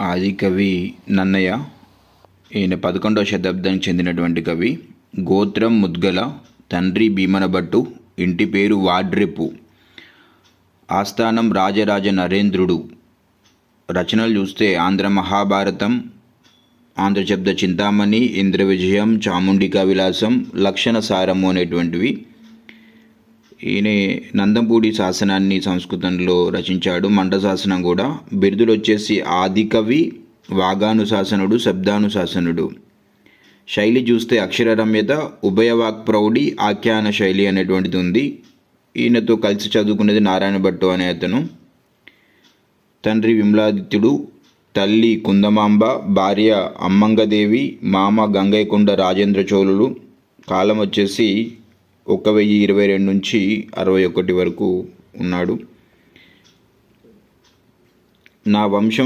ఆదికవి నన్నయ్య. ఈయన పదకొండవ శతాబ్దానికి చెందినటువంటి కవి. గోత్రం ముద్గల తండ్రి భీమనభట్టు ఇంటి పేరు వాడ్రెప్పు ఆస్థానం రాజరాజ నరేంద్రుడు. రచనలు చూస్తే ఆంధ్ర మహాభారతం ఆంధ్రశబ్ద చింతామణి ఇంద్ర విజయం చాముండికా విలాసం లక్షణ సారము అనేటువంటివి. ఈయన నందంపూడి శాసనాన్ని సంస్కృతంలో రచించాడు. మండ శాసనం కూడా బిరుదులు వచ్చేసి ఆదికవి వాగానుశాసనుడు శబ్దానుశాసనుడు. శైలి చూస్తే అక్షర రమ్యత ఉభయవాక్ ప్రౌఢి ఆఖ్యాన శైలి అనేటువంటిది ఉంది. ఈయనతో కలిసి చదువుకునేది నారాయణ భట్టు అనే అతను. తండ్రి విమలాదిత్యుడు తల్లి కుందమాంబ భార్య అమ్మంగదేవి మామ గంగైకొండ రాజేంద్ర చోళులు. కాలం వచ్చేసి ఒక వెయ్యి ఇరవై రెండు నుంచి అరవై ఒకటి వరకు ఉన్నాడు. నా వంశం